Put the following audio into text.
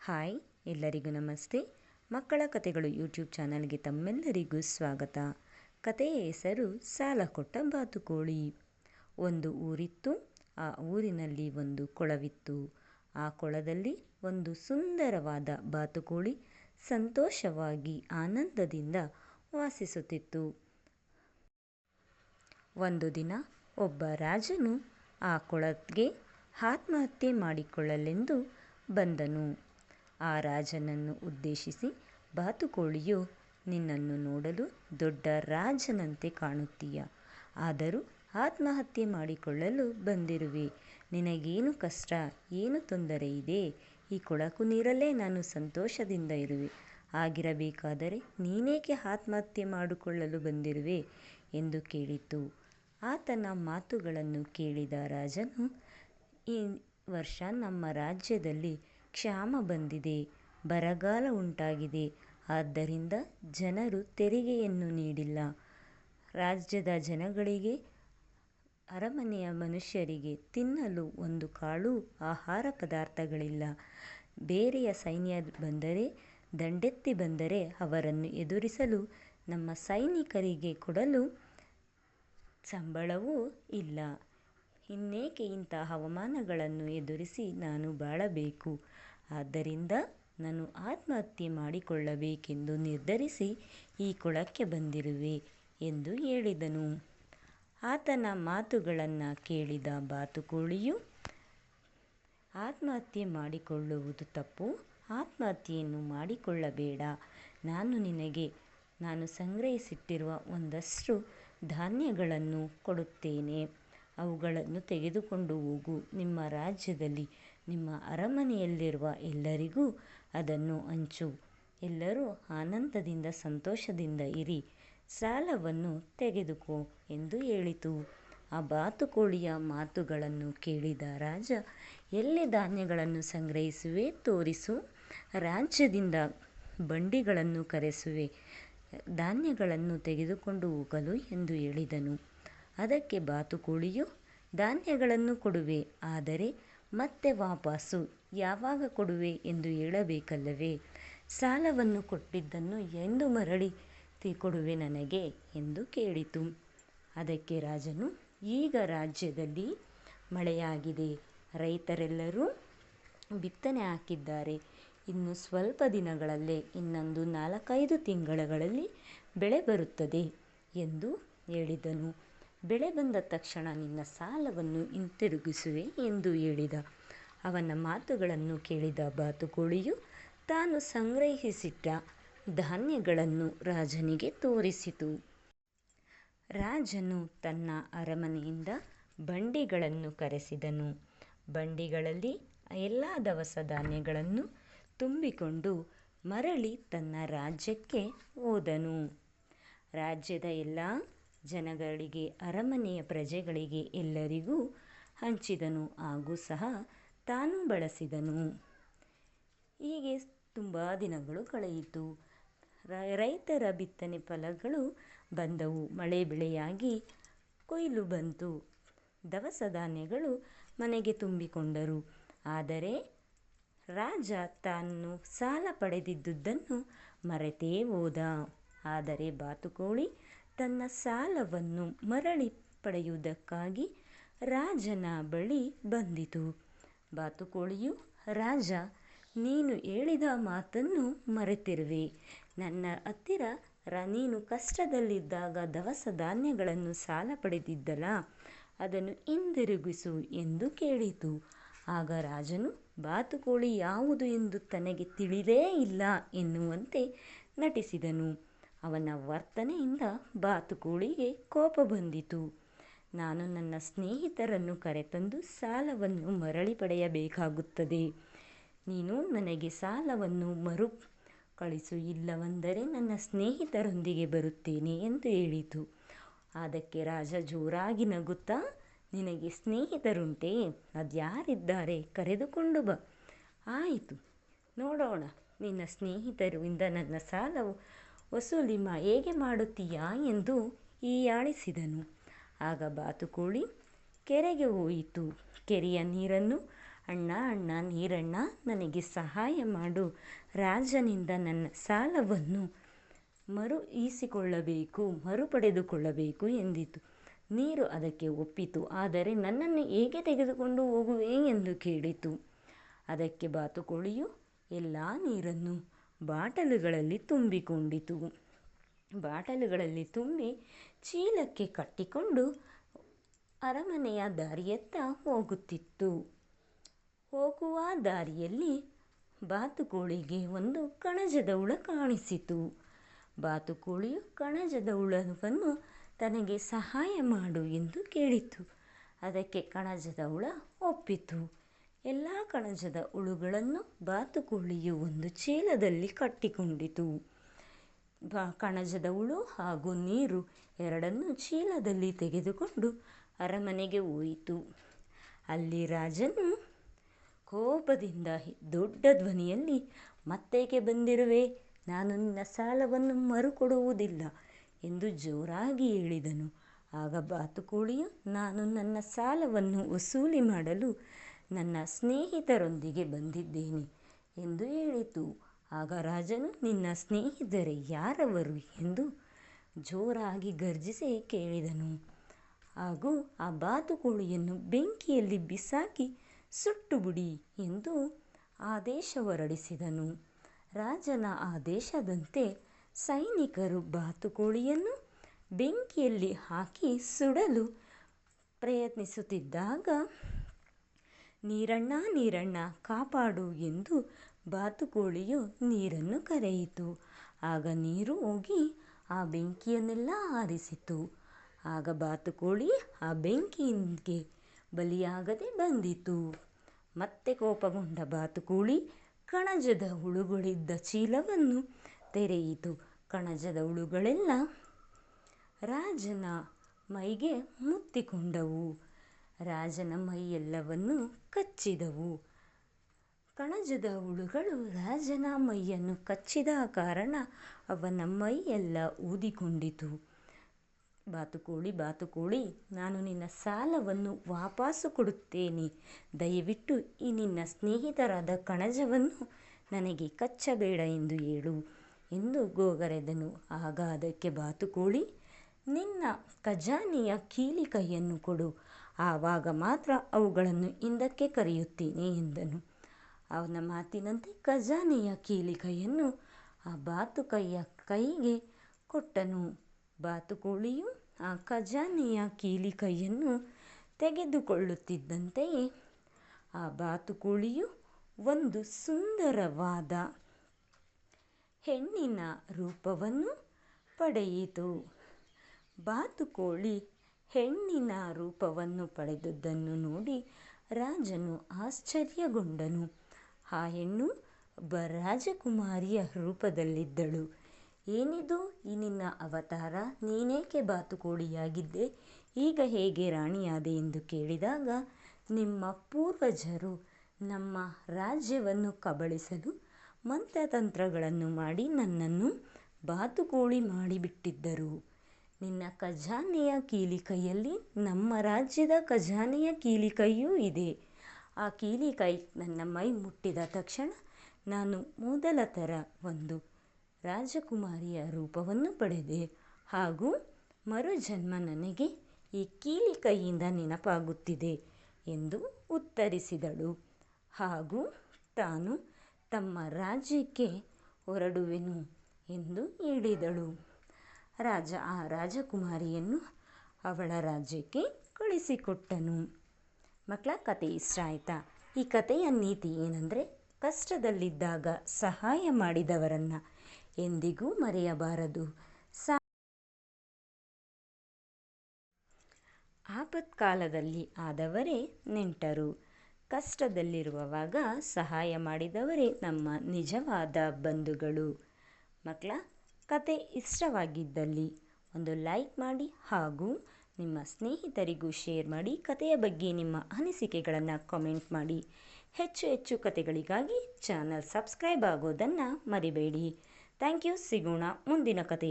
Hi, ಎಲ್ಲರಿಗೂ ನಮಸ್ತೆ. ಮಕ್ಕಳ ಕಥೆಗಳು ಯೂಟ್ಯೂಬ್ ಚಾನಲ್ಗೆ ತಮ್ಮೆಲ್ಲರಿಗೂ ಸ್ವಾಗತ. ಕಥೆಯ ಹೆಸರು ಸಾಲ ಕೊಟ್ಟ ಬಾತುಕೋಳಿ. ಒಂದು ಊರಿತ್ತು, ಆ ಊರಿನಲ್ಲಿ ಒಂದು ಕೊಳವಿತ್ತು. ಆ ಕೊಳದಲ್ಲಿ ಒಂದು ಸುಂದರವಾದ ಬಾತುಕೋಳಿ ಸಂತೋಷವಾಗಿ ಆನಂದದಿಂದ ವಾಸಿಸುತ್ತಿತ್ತು. ಒಂದು ದಿನ ಒಬ್ಬ ರಾಜನು ಆ ಕೊಳಕ್ಕೆ ಆತ್ಮಹತ್ಯೆ ಮಾಡಿಕೊಳ್ಳಲೆಂದು ಬಂದನು. ಆ ರಾಜನನ್ನು ಉದ್ದೇಶಿಸಿ, ಬಾತುಕೋಳಿಯು, ನಿನ್ನನ್ನು ನೋಡಲು ದೊಡ್ಡ ರಾಜನಂತೆ ಕಾಣುತ್ತೀಯ. ಆದರೂ ಆತ್ಮಹತ್ಯೆ ಮಾಡಿಕೊಳ್ಳಲು ಬಂದಿರುವೆ. ನಿನಗೇನು ಕಷ್ಟ, ಏನು ತೊಂದರೆ ಇದೆ? ಈ ಕೊಳಕು ನೀರಲ್ಲೇ ನಾನು ಸಂತೋಷದಿಂದ ಇರುವೆ. ಆಗಿರಬೇಕಾದರೆ ನೀನೇಕೆ ಆತ್ಮಹತ್ಯೆ ಮಾಡಿಕೊಳ್ಳಲು ಬಂದಿರುವೆ? ಎಂದು ಕೇಳಿತು. ಆತನ ಮಾತುಗಳನ್ನು ಕೇಳಿದ ರಾಜನು, ಈ ವರ್ಷ ನಮ್ಮ ರಾಜ್ಯದಲ್ಲಿ ಕ್ಷಾಮ ಬಂದಿದೆ, ಬರಗಾಲ ಉಂಟಾಗಿದೆ. ಆದ್ದರಿಂದ ಜನರು ತೆರಿಗೆಯನ್ನು ನೀಡಿಲ್ಲ. ರಾಜ್ಯದ ಜನಗಳಿಗೆ, ಅರಮನೆಯ ಮನುಷ್ಯರಿಗೆ ತಿನ್ನಲು ಒಂದು ಕಾಳು ಆಹಾರ ಪದಾರ್ಥಗಳಿಲ್ಲ. ಬೇರೆಯ ಸೈನ್ಯ ಬಂದರೆ, ದಂಡೆತ್ತಿ ಬಂದರೆ ಅವರನ್ನು ಎದುರಿಸಲು ನಮ್ಮ ಸೈನಿಕರಿಗೆ ಕೊಡಲು ಸಂಬಳವೂ ಇಲ್ಲ. ಇನ್ನೇಕೆ ಇಂಥ ಹವಾಮಾನಗಳನ್ನು ಎದುರಿಸಿ ನಾನು ಬಾಳಬೇಕು? ಆದ್ದರಿಂದ ನಾನು ಆತ್ಮಹತ್ಯೆ ಮಾಡಿಕೊಳ್ಳಬೇಕೆಂದು ನಿರ್ಧರಿಸಿ ಈ ಕೊಳಕ್ಕೆ ಬಂದಿರುವೆ ಎಂದು ಹೇಳಿದನು. ಆತನ ಮಾತುಗಳನ್ನು ಕೇಳಿದ ಬಾತುಕೋಳಿಯು, ಆತ್ಮಹತ್ಯೆ ಮಾಡಿಕೊಳ್ಳುವುದು ತಪ್ಪು. ಆತ್ಮಹತ್ಯೆಯನ್ನು ಮಾಡಿಕೊಳ್ಳಬೇಡ. ನಾನು ನಿನಗೆ, ನಾನು ಸಂಗ್ರಹಿಸಿಟ್ಟಿರುವ ಒಂದಷ್ಟು ಧಾನ್ಯಗಳನ್ನು ಕೊಡುತ್ತೇನೆ. ಅವುಗಳನ್ನು ತೆಗೆದುಕೊಂಡು ಹೋಗು. ನಿಮ್ಮ ರಾಜ್ಯದಲ್ಲಿ, ನಿಮ್ಮ ಅರಮನೆಯಲ್ಲಿರುವ ಎಲ್ಲರಿಗೂ ಅದನ್ನು ಹಂಚು. ಎಲ್ಲರೂ ಆನಂದದಿಂದ, ಸಂತೋಷದಿಂದ ಇರಿ. ಸಾಲವನ್ನು ತೆಗೆದುಕೋ ಎಂದು ಹೇಳಿತು. ಆ ಬಾತುಕೋಳಿಯ ಮಾತುಗಳನ್ನು ಕೇಳಿದ ರಾಜ, ಎಲ್ಲಿ ಧಾನ್ಯಗಳನ್ನು ಸಂಗ್ರಹಿಸುವೆ, ತೋರಿಸು. ರಾಜ್ಯದಿಂದ ಬಂಡಿಗಳನ್ನು ಕರೆಸುವೆ, ಧಾನ್ಯಗಳನ್ನು ತೆಗೆದುಕೊಂಡು ಹೋಗಲು ಎಂದು ಹೇಳಿದನು. ಅದಕ್ಕೆ ಬಾತುಕೋಳಿಯು ಧಾನ್ಯಗಳನ್ನು ಕೊಡುವೆ, ಆದರೆ ಮತ್ತೆ ವಾಪಸ್ಸು ಯಾವಾಗ ಕೊಡುವೆ ಎಂದು ಹೇಳಬೇಕಲ್ಲವೇ? ಸಾಲವನ್ನು ಕೊಟ್ಟಿದ್ದನ್ನು ಎಂದು ಮರಳಿ ಕೊಡುವೆ ನನಗೆ ಎಂದು ಕೇಳಿತು. ಅದಕ್ಕೆ ರಾಜನು, ಈಗ ರಾಜ್ಯದಲ್ಲಿ ಮಳೆಯಾಗಿದೆ, ರೈತರೆಲ್ಲರೂ ಬಿತ್ತನೆ ಹಾಕಿದ್ದಾರೆ. ಇನ್ನು ಸ್ವಲ್ಪ ದಿನಗಳಲ್ಲೇ, ಇನ್ನೊಂದು ನಾಲ್ಕೈದು ತಿಂಗಳುಗಳಲ್ಲಿ ಬೆಳೆ ಬರುತ್ತದೆ ಎಂದು ಹೇಳಿದನು. ಬೆಳೆ ಬಂದ ತಕ್ಷಣ ನಿನ್ನ ಸಾಲವನ್ನು ಹಿಂತಿರುಗಿಸುವೆ ಎಂದು ಹೇಳಿದ. ಅವನ ಮಾತುಗಳನ್ನು ಕೇಳಿದ ಬಾತುಕೋಳಿಯು ತಾನು ಸಂಗ್ರಹಿಸಿಟ್ಟ ಧಾನ್ಯಗಳನ್ನು ರಾಜನಿಗೆ ತೋರಿಸಿತು. ರಾಜನು ತನ್ನ ಅರಮನೆಯಿಂದ ಬಂಡಿಗಳನ್ನು ಕರೆಸಿದನು. ಬಂಡಿಗಳಲ್ಲಿ ಎಲ್ಲ ದವಸ ಧಾನ್ಯಗಳನ್ನು ತುಂಬಿಕೊಂಡು ಮರಳಿ ತನ್ನ ರಾಜ್ಯಕ್ಕೆ ಹೋದನು. ರಾಜ್ಯದ ಎಲ್ಲ ಜನಗಳಿಗೆ, ಅರಮನೆಯ ಪ್ರಜೆಗಳಿಗೆ ಎಲ್ಲರಿಗೂ ಹಂಚಿದನು, ಹಾಗೂ ಸಹ ತಾನು ಬಳಸಿದನು. ಹೀಗೆ ತುಂಬ ದಿನಗಳು ಕಳೆಯಿತು. ರೈತರ ಬಿತ್ತನೆ ಫಲಗಳು ಬಂದವು. ಮಳೆ ಬೆಳೆಯಾಗಿ ಕೊಯ್ಲು ಬಂತು. ದವಸ ಧಾನ್ಯಗಳು ಮನೆಗೆ ತುಂಬಿಕೊಂಡರು. ಆದರೆ ರಾಜ ತಾನು ಸಾಲ ಪಡೆದಿದ್ದುದನ್ನು ಮರೆತೇ ಹೋದ. ಆದರೆ ಬಾತುಕೋಳಿ ತನ್ನ ಸಾಲವನ್ನು ಮರಳಿ ಪಡೆಯುವುದಕ್ಕಾಗಿ ರಾಜನ ಬಳಿ ಬಂದಿತು. ಬಾತುಕೋಳಿಯು ರಾಜ, ನೀನು ಹೇಳಿದ ಮಾತನ್ನು ಮರೆತಿರುವೆ. ನನ್ನ ಹತ್ತಿರ ರ, ನೀನು ಕಷ್ಟದಲ್ಲಿದ್ದಾಗ ದವಸ ಧಾನ್ಯಗಳನ್ನು ಸಾಲ ಪಡೆದಿದ್ದಲ್ಲ, ಅದನ್ನು ಹಿಂದಿರುಗಿಸು ಎಂದು ಕೇಳಿತು. ಆಗ ರಾಜನು ಬಾತುಕೋಳಿ ಯಾವುದು ಎಂದು ತನಗೆ ತಿಳಿದೇ ಇಲ್ಲ ಎನ್ನುವಂತೆ ನಟಿಸಿದನು. ಅವನ ವರ್ತನೆಯಿಂದ ಬಾತುಕೋಳಿಗೆ ಕೋಪ ಬಂದಿತು. ನಾನು ನನ್ನ ಸ್ನೇಹಿತರನ್ನು ಕರೆತಂದು ಸಾಲವನ್ನು ಮರಳಿ ಪಡೆಯಬೇಕಾಗುತ್ತದೆ. ನೀನು ನನಗೆ ಸಾಲವನ್ನು ಮರು ಕಳಿಸು, ಇಲ್ಲವೆಂದರೆ ನನ್ನ ಸ್ನೇಹಿತರೊಂದಿಗೆ ಬರುತ್ತೇನೆ ಎಂದು ಹೇಳಿತು. ಅದಕ್ಕೆ ರಾಜ ಜೋರಾಗಿ ನಗುತ್ತಾ, ನಿನಗೆ ಸ್ನೇಹಿತರುಂಟೆ, ಅದ್ಯಾರಿದ್ದಾರೆ, ಕರೆದುಕೊಂಡು ಬಾ. ಆಯಿತು. ನೋಡೋಣ, ನಿನ್ನ ಸ್ನೇಹಿತರಿಂದ ನನ್ನ ಸಾಲವು ವಸೂಲಿ ಹೇಗೆ ಮಾಡುತ್ತೀಯಾ ಎಂದು ಹೀಯಾಳಿಸಿದನು. ಆಗ ಬಾತುಕೋಳಿ ಕೆರೆಗೆ ಹೋಯಿತು. ಕೆರೆಯ ನೀರನ್ನು, ಅಣ್ಣ ಅಣ್ಣ, ನೀರಣ್ಣ, ನನಗೆ ಸಹಾಯ ಮಾಡು. ರಾಜನಿಂದ ನನ್ನ ಸಾಲವನ್ನು ಮರು ಈಸಿಕೊಳ್ಳಬೇಕು ಮರು ಪಡೆದುಕೊಳ್ಳಬೇಕು ಎಂದಿತು. ನೀರು ಅದಕ್ಕೆ ಒಪ್ಪಿತು. ಆದರೆ ನನ್ನನ್ನು ಹೇಗೆ ತೆಗೆದುಕೊಂಡು ಹೋಗುವೆ? ಎಂದು ಕೇಳಿತು. ಅದಕ್ಕೆ ಬಾತುಕೋಳಿಯು ಎಲ್ಲ ನೀರನ್ನು ಬಾಟಲುಗಳಲ್ಲಿ ತುಂಬಿಕೊಂಡಿತು. ಬಾಟಲುಗಳಲ್ಲಿ ತುಂಬಿ ಚೀಲಕ್ಕೆ ಕಟ್ಟಿಕೊಂಡು ಅರಮನೆಯ ದಾರಿಯತ್ತ ಹೋಗುತ್ತಿತ್ತು. ಹೋಗುವ ದಾರಿಯಲ್ಲಿ ಬಾತುಕೋಳಿಗೆ ಒಂದು ಕಣಜದ ಹುಳ ಕಾಣಿಸಿತು. ಬಾತುಕೋಳಿಯು ಕಣಜದ ಹುಳವನ್ನು ತನಗೆ ಸಹಾಯ ಮಾಡು ಎಂದು ಕೇಳಿತು. ಅದಕ್ಕೆ ಕಣಜದ ಹುಳ ಒಪ್ಪಿತು. ಎಲ್ಲ ಕಣಜದ ಹುಳುಗಳನ್ನು ಬಾತುಕೋಳಿಯು ಒಂದು ಚೀಲದಲ್ಲಿ ಕಟ್ಟಿಕೊಂಡಿತು. ಬಾ, ಕಣಜದ ಹುಳು ಹಾಗೂ ನೀರು ಎರಡನ್ನೂ ಚೀಲದಲ್ಲಿ ತೆಗೆದುಕೊಂಡು ಅರಮನೆಗೆ ಹೋಯಿತು. ಅಲ್ಲಿ ರಾಜನು ಕೋಪದಿಂದ ದೊಡ್ಡ ಧ್ವನಿಯಲ್ಲಿ, ಮತ್ತೇಕೆ ಬಂದಿರುವೆ? ನಾನು ನಿನ್ನ ಸಾಲವನ್ನು ಮರುಕೊಡುವುದಿಲ್ಲ ಎಂದು ಜೋರಾಗಿ ಹೇಳಿದನು. ಆಗ ಬಾತುಕೋಳಿಯು, ನಾನು ನನ್ನ ಸಾಲವನ್ನು ವಸೂಲಿ ಮಾಡಲು ನನ್ನ ಸ್ನೇಹಿತರೊಂದಿಗೆ ಬಂದಿದ್ದೇನೆ ಎಂದು ಹೇಳಿತು. ಆಗ ರಾಜನು, ನಿನ್ನ ಸ್ನೇಹಿತರೆ ಯಾರವರು ಎಂದು ಜೋರಾಗಿ ಗರ್ಜಿಸಿ ಕೇಳಿದನು. ಹಾಗೂ ಆ ಬಾತುಕೋಳಿಯನ್ನು ಬೆಂಕಿಯಲ್ಲಿ ಬಿಸಾಕಿ ಸುಟ್ಟು ಬಿಡಿ ಎಂದು ಆದೇಶ ಹೊರಡಿಸಿದನು. ರಾಜನ ಆದೇಶದಂತೆ ಸೈನಿಕರು ಬಾತುಕೋಳಿಯನ್ನು ಬೆಂಕಿಯಲ್ಲಿ ಹಾಕಿ ಸುಡಲು ಪ್ರಯತ್ನಿಸುತ್ತಿದ್ದಾಗ ನೀರಣ್ಣ ನೀರಣ್ಣ, ಕಾಪಾಡು ಎಂದು ಬಾತುಕೋಳಿಯು ನೀರನ್ನು ಕರೆಯಿತು. ಆಗ ನೀರು ಹೋಗಿ ಆ ಬೆಂಕಿಯನ್ನೆಲ್ಲ ಆರಿಸಿತು. ಆಗ ಬಾತುಕೋಳಿ ಆ ಬೆಂಕಿಗೆ ಬಲಿಯಾಗದೆ ಬಂದಿತು. ಮತ್ತೆ ಕೋಪಗೊಂಡ ಬಾತುಕೋಳಿ ಕಣಜದ ಹುಳುಗಳಿದ್ದ ಚೀಲವನ್ನು ತೆರೆಯಿತು. ಕಣಜದ ಹುಳುಗಳೆಲ್ಲ ರಾಜನ ಮೈಗೆ ಮುತ್ತಿಕೊಂಡವು. ರಾಜನ ಮೈಯೆಲ್ಲವನ್ನೂ ಕಚ್ಚಿದವು. ಕಣಜದ ಹುಳುಗಳು ರಾಜನ ಮೈಯನ್ನು ಕಚ್ಚಿದ ಕಾರಣ ಅವನ ಮೈಯೆಲ್ಲ ಊದಿಕೊಂಡಿತು. ಬಾತುಕೋಳಿ ಬಾತುಕೋಳಿ ನಾನು ನಿನ್ನ ಸಾಲವನ್ನು ವಾಪಸ್ಸು ಕೊಡುತ್ತೇನೆ. ದಯವಿಟ್ಟು ಈ ನಿನ್ನ ಸ್ನೇಹಿತರಾದ ಕಣಜವನ್ನು ನನಗೆ ಕಚ್ಚಬೇಡ ಎಂದು ಹೇಳು ಎಂದು ಗೋಗರೆದನು. ಆಗ ಅದಕ್ಕೆ ಬಾತುಕೋಳಿ ನಿನ್ನ ಖಜಾನೆಯ ಕೀಲಿ ಕೈಯನ್ನು ಕೊಡು. ಆವಾಗ ಮಾತ್ರ ಅವುಗಳನ್ನು ಹಿಂದಕ್ಕೆ ಕರೆಯುತ್ತೇನೆ ಎಂದನು. ಅವನ ಮಾತಿನಂತೆ ಖಜಾನೆಯ ಕೀಲಿ ಕೈಯನ್ನು ಆ ಬಾತುಕೈಯ ಕೈಗೆ ಕೊಟ್ಟನು. ಬಾತುಕೋಳಿಯು ಆ ಖಜಾನೆಯ ಕೀಲಿ ಕೈಯನ್ನು ತೆಗೆದುಕೊಳ್ಳುತ್ತಿದ್ದಂತೆಯೇ ಆ ಬಾತುಕೋಳಿಯು ಒಂದು ಸುಂದರವಾದ ಹೆಣ್ಣಿನ ರೂಪವನ್ನು ಪಡೆಯಿತು. ಬಾತುಕೋಳಿ ಹೆಣ್ಣಿನ ರೂಪವನ್ನು ಪಡೆದದ್ದನ್ನು ನೋಡಿ ರಾಜನು ಆಶ್ಚರ್ಯಗೊಂಡನು. ಆ ಹೆಣ್ಣು ಒಬ್ಬ ರಾಜಕುಮಾರಿಯ ರೂಪದಲ್ಲಿದ್ದಳು. ಏನಿದು? ಈ ನಿನ್ನ ಅವತಾರ ನೀನೇಕೆ ಬಾತುಕೋಳಿಯಾಗಿದ್ದೆ? ಈಗ ಹೇಗೆ ರಾಣಿಯಾದೆ ಎಂದು ಕೇಳಿದಾಗ, ನಿಮ್ಮ ಪೂರ್ವಜರು ನಮ್ಮ ರಾಜ್ಯವನ್ನು ಕಬಳಿಸಲು ಮಂತ್ರತಂತ್ರಗಳನ್ನು ಮಾಡಿ ನನ್ನನ್ನು ಬಾತುಕೋಳಿ ಮಾಡಿಬಿಟ್ಟಿದ್ದರು. ನಿನ್ನ ಖಜಾನೆಯ ಕೀಲಿಕೈಯಲ್ಲಿ ನಮ್ಮ ರಾಜ್ಯದ ಖಜಾನೆಯ ಕೀಲಿಕೈಯೂ ಇದೆ. ಆ ಕೀಲಿಕೈ ನನ್ನ ಮೈ ಮುಟ್ಟಿದ ತಕ್ಷಣ ನಾನು ಮೊದಲ ಥರ ಒಂದು ರಾಜಕುಮಾರಿಯ ರೂಪವನ್ನು ಪಡೆದೆ ಹಾಗೂ ಮರುಜನ್ಮ ನನಗೆ ಈ ಕೀಲಿಕೈಯಿಂದ ನೆನಪಾಗುತ್ತಿದೆ ಎಂದು ಉತ್ತರಿಸಿದಳು. ಹಾಗೂ ತಾನು ತಮ್ಮ ರಾಜ್ಯಕ್ಕೆ ಹೊರಡುವೆನು ಎಂದು ಹೇಳಿದಳು. ರಾಜ, ಆ ರಾಜಕುಮಾರಿಯನ್ನು ಅವಳ ರಾಜ್ಯಕ್ಕೆ ಕಳಿಸಿಕೊಟ್ಟನು. ಮಕ್ಕಳ ಕತೆ ಇಷ್ಟ ಆಯಿತಾ ಈ ಕಥೆಯ ನೀತಿ ಏನಂದರೆ, ಕಷ್ಟದಲ್ಲಿದ್ದಾಗ ಸಹಾಯ ಮಾಡಿದವರನ್ನು ಎಂದಿಗೂ ಮರೆಯಬಾರದು. ಆಪತ್ಕಾಲದಲ್ಲಿ ಆದವರೇ ನೆಂಟರು. ಕಷ್ಟದಲ್ಲಿರುವವಾಗ ಸಹಾಯ ಮಾಡಿದವರೇ ನಮ್ಮ ನಿಜವಾದ ಬಂಧುಗಳು. ಮಕ್ಕಳ ಕತೆ ಇಷ್ಟವಾಗಿದ್ದಲ್ಲಿ ಒಂದು ಲೈಕ್ ಮಾಡಿ ಹಾಗೂ ನಿಮ್ಮ ಸ್ನೇಹಿತರಿಗೂ ಶೇರ್ ಮಾಡಿ ಕತೆಯ ಬಗ್ಗೆ ನಿಮ್ಮ ಅನಿಸಿಕೆಗಳನ್ನು ಕಾಮೆಂಟ್ ಮಾಡಿ. ಹೆಚ್ಚು ಹೆಚ್ಚು ಕತೆಗಳಿಗಾಗಿ ಚಾನಲ್ ಸಬ್ಸ್ಕ್ರೈಬ್ ಆಗೋದನ್ನು ಮರಿಬೇಡಿ. Thank you. ಸಿಗೋಣ ಮುಂದಿನ ಕತೆ